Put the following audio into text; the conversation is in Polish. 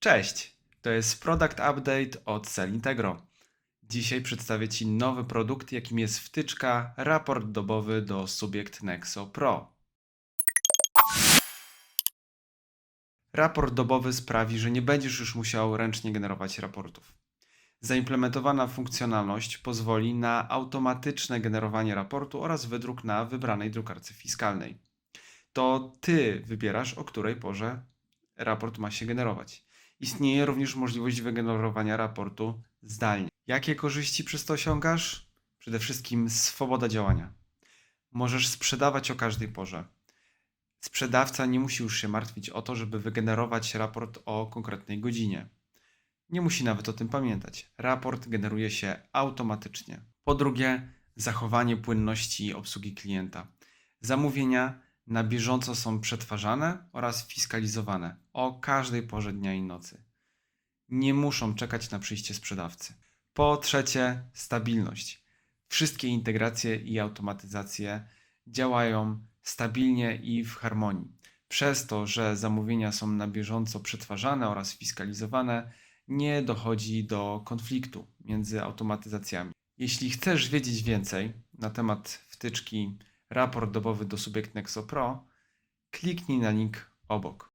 Cześć, to jest Product Update od Cell Integro. Dzisiaj przedstawię Ci nowy produkt, jakim jest wtyczka raport dobowy do Subject Nexo Pro. Raport dobowy sprawi, że nie będziesz już musiał ręcznie generować raportów. Zaimplementowana funkcjonalność pozwoli na automatyczne generowanie raportu oraz wydruk na wybranej drukarce fiskalnej. To Ty wybierasz, o której porze raport ma się generować. Istnieje również możliwość wygenerowania raportu zdalnie. Jakie korzyści przez to osiągasz? Przede wszystkim swoboda działania. Możesz sprzedawać o każdej porze. Sprzedawca nie musi już się martwić o to, żeby wygenerować raport o konkretnej godzinie. Nie musi nawet o tym pamiętać. Raport generuje się automatycznie. Po drugie, zachowanie płynności obsługi klienta. Zamówienia na bieżąco są przetwarzane oraz fiskalizowane o każdej porze dnia i nocy. Nie muszą czekać na przyjście sprzedawcy. Po trzecie, stabilność. Wszystkie integracje i automatyzacje działają stabilnie i w harmonii. Przez to, że zamówienia są na bieżąco przetwarzane oraz fiskalizowane, nie dochodzi do konfliktu między automatyzacjami. Jeśli chcesz wiedzieć więcej na temat wtyczki raport dobowy do Subject Nexo Pro, kliknij na link obok.